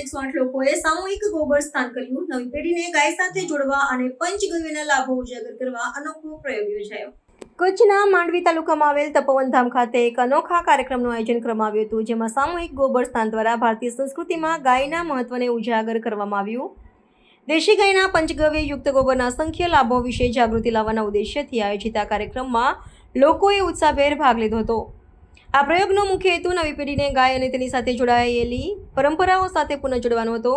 એકસો આઠ લોકોએ સામૂહિક ગોબર સ્થાન કર્યું. નવી પેઢીને ગાય સાથે જોડવા અને પંચગવ્યના લાભો ઉજાગર કરવા અનોખો પ્રયોગ યોજાયો. કચ્છના માંડવી તાલુકામાં આવેલ તપોવન ધામ ખાતે એક અનોખા કાર્યક્રમનું આયોજન કરવામાં આવ્યું હતું, જેમાં સામૂહિક ગોબર સ્થાન દ્વારા ભારતીય સંસ્કૃતિમાં ગાયના મહત્વને ઉજાગર કરવામાં આવ્યું. દેશી ગાયના પંચગવ્ય યુક્ત ગોબરના અસંખ્ય લાભો વિશે જાગૃતિ લાવવાના ઉદ્દેશ્યથી આયોજિત આ કાર્યક્રમમાં લોકોએ ઉત્સાહભેર ભાગ લીધો હતો. આ પ્રયોગનો મુખ્ય હેતુ નવી પેઢીને ગાય અને તેની સાથે જોડાયેલી પરંપરાઓ સાથે પુનઃ જોડવાનો હતો.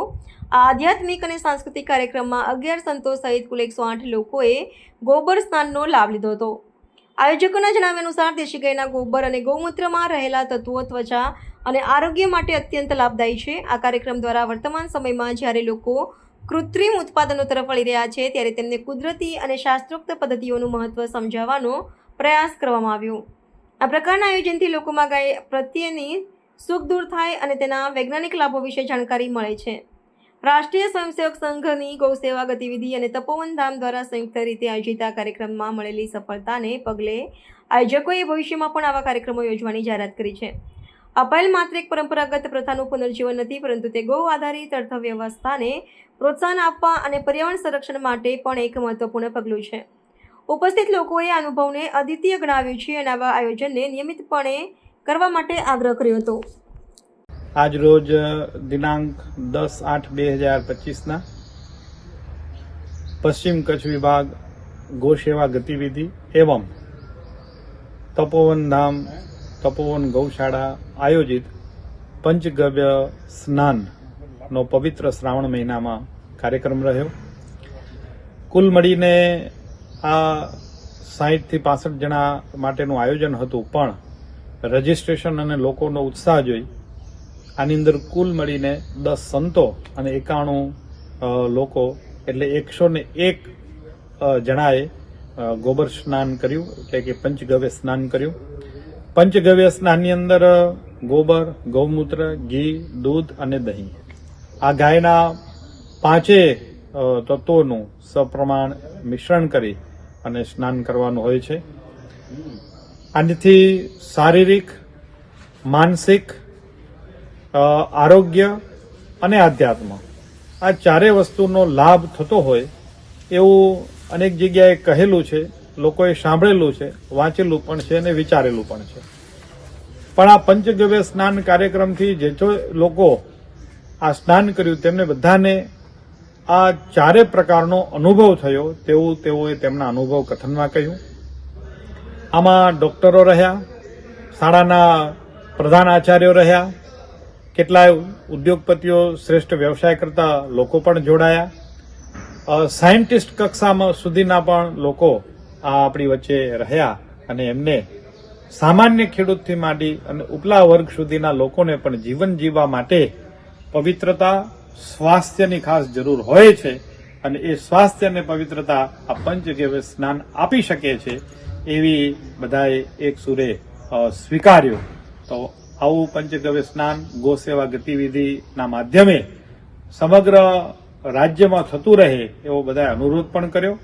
આ આધ્યાત્મિક અને સાંસ્કૃતિક કાર્યક્રમમાં અગિયાર સંતો સહિત કુલ એકસો આઠ લોકોએ ગોબર સ્નાનનો લાભ લીધો હતો. આયોજકોના જણાવ્યા અનુસાર દેશી ગાયના ગોબર અને ગૌમૂત્રમાં રહેલા તત્વો, ત્વચા અને આરોગ્ય માટે અત્યંત લાભદાયી છે. આ કાર્યક્રમ દ્વારા વર્તમાન સમયમાં જ્યારે લોકો કૃત્રિમ ઉત્પાદનો તરફ વળી રહ્યા છે, ત્યારે તેમને કુદરતી અને શાસ્ત્રોક્ત પદ્ધતિઓનું મહત્ત્વ સમજાવવાનો પ્રયાસ કરવામાં આવ્યો. આ પ્રકારના આયોજનથી લોકોમાં ગાય પ્રત્યેની સુખ દૂર થાય અને તેના વૈજ્ઞાનિક લાભો વિશે જાણકારી મળે છે. રાષ્ટ્રીય સ્વયંસેવક સંઘની ગૌસેવા ગતિવિધિ અને તપોવન ધામ દ્વારા સંયુક્ત રીતે આયોજિત આ કાર્યક્રમમાં મળેલી સફળતાને પગલે આયોજકોએ ભવિષ્યમાં પણ આવા કાર્યક્રમો યોજવાની જાહેરાત કરી છે. અપાયેલ માત્ર એક પરંપરાગત પ્રથાનું પુનર્જીવન નથી, પરંતુ તે ગૌ આધારિત અર્થવ્યવસ્થાને પ્રોત્સાહન આપવા અને પર્યાવરણ સંરક્ષણ માટે પણ એક મહત્વપૂર્ણ પગલું છે. ઉપસ્થિત લોકોએ અનુભવને અદ્વિતીય ગણાવ્યું છે અને આવા આયોજનને નિયમિતપણે કરવા માટે આગ્રહ કર્યો હતો. આજ રોજ દિનાંક દસ આઠ બે હજાર પચીસના પશ્ચિમ કચ્છ વિભાગ ગોસેવા ગતિવિધિ એવમ તપોવન ધામ, તપોવન ગૌશાળા આયોજિત પંચગવ્ય સ્નાનનો પવિત્ર શ્રાવણ મહિનામાં કાર્યક્રમ રહ્યો. કુલ મળીને આ સાહીઠથી પાસઠ જણા માટેનું આયોજન હતું, પણ રજીસ્ટ્રેશન અને લોકોનો ઉત્સાહ જોઈ આની અંદર કુલ મળીને દસ સંતો અને એકાણું લોકો એટલે એકસો ને એક જણાએ ગોબર સ્નાન કર્યું, એટલે કે પંચગવ્ય સ્નાન કર્યું. પંચગવ્ય સ્નાનની અંદર ગોબર, ગૌમૂત્ર, ઘી, દૂધ અને દહીં. આ ગાયના પાંચે તત્વોનું સપ્રમાણ મિશ્રણ કરી અને સ્નાન કરવાનું હોય છે. આનાથી શારીરિક, માનસિક આરોગ્ય અને આધ્યાત્મ આ ચારે વસ્તુનો લાભ થતો હોય એવું અનેક જગ્યાએ કહેલું છે. લોકોએ સાંભળેલું છે, વાંચેલું પણ છે અને વિચારેલું પણ છે. પણ આ પંચગવ્ય સ્નાન કાર્યક્રમથી જે લોકો આ સ્નાન કર્યું તેમને બધાને આ ચારે પ્રકારનો અનુભવ થયો તેવું તેઓએ તેમના અનુભવ કથનમાં કહ્યું. આમાં ડોક્ટરો રહ્યા, શાળાના પ્રધાન આચાર્યો રહ્યા, કેટલાય ઉદ્યોગપતિઓ, શ્રેષ્ઠ વ્યવસાય કરતા લોકો પણ જોડાયા. સાયન્ટિસ્ટ કક્ષામાં સુધીના પણ લોકો આ આપણી વચ્ચે રહ્યા અને એમને સામાન્ય ખેડૂતથી માંડી અને ઉપલા વર્ગ સુધીના લોકોને પણ જીવન જીવવા માટે પવિત્રતા સ્વાસ્થ્યની ખાસ જરૂર હોય છે અને એ સ્વાસ્થ્ય અને પવિત્રતા આ પંચગવ્ય સ્નાન આપી શકે છે, એવી બધાએ એક સુરે સ્વીકાર્યું. તો આવું પંચગવ્ય સ્નાન ગોસેવા ગતિવિધિના માધ્યમે સમગ્ર રાજ્યમાં થતું રહે એવો બધાએ અનુરોધ પણ કર્યો.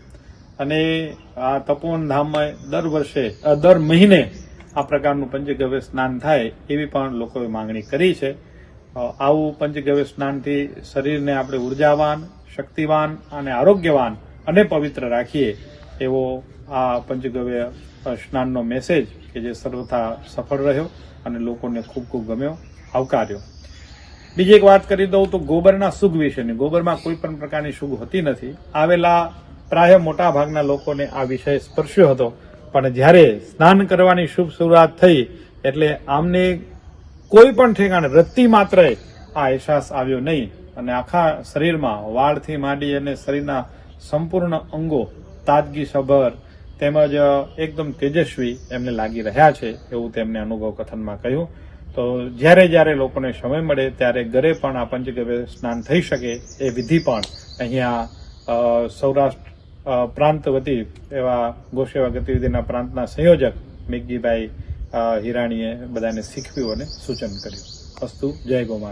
અને આ તપોવન ધામમાં દર વર્ષે દર મહિને આ પ્રકારનું પંચગવ્ય સ્નાન થાય એવી પણ લોકોએ માંગણી કરી છે. આવું પંચગવ્ય સ્નાનથી શરીરને આપણે ઉર્જાવાન, શક્તિવાન અને આરોગ્યવાન અને પવિત્ર રાખીએ એવો આ પંચગવ્ય સ્નાનનો મેસેજ કે જે સર્વથા સફળ રહ્યો અને લોકોને ખૂબ ખૂબ ગમ્યો, આવકાર્યો. બીજી એક વાત કરી દઉં તો ગોબરના સુગ વિશેની. ગોબરમાં કોઈ પણ પ્રકારની સુગ હોતી નથી. આવેલા પ્રાય મોટા ભાગના લોકોને આ વિષય સ્પર્શ્યો હતો. પણ જ્યારે સ્નાન કરવાની શુભ શરૂઆત થઈ એટલે આમને કોઈ પણ ઠેકાણે રત્તી માત્ર આ અહેસાસ આવ્યો નહીં અને આખા શરીરમાં વાળથી માંડી અને શરીરના સંપૂર્ણ અંગો તાજગી સભર તેમજ એકદમ તેજસ્વી એમને લાગી રહ્યા છે એવું તેમને અનુભવ કથનમાં કહ્યું. તો જ્યારે જ્યારે લોકોને સમય મળે ત્યારે ઘરે પણ આ પંચગવ્ય સ્નાન થઈ શકે એ વિધિ પણ અહીંયા સૌરાષ્ટ્ર પ્રાંત વતી એવા ગોસેવા ગતિવિધિના પ્રાંતના સંયોજક મેઘજીભાઈ અ, હિરાણીએ બધાને શીખવ્યું અને સૂચન કર્યું. અસ્તુ જય ગો માતા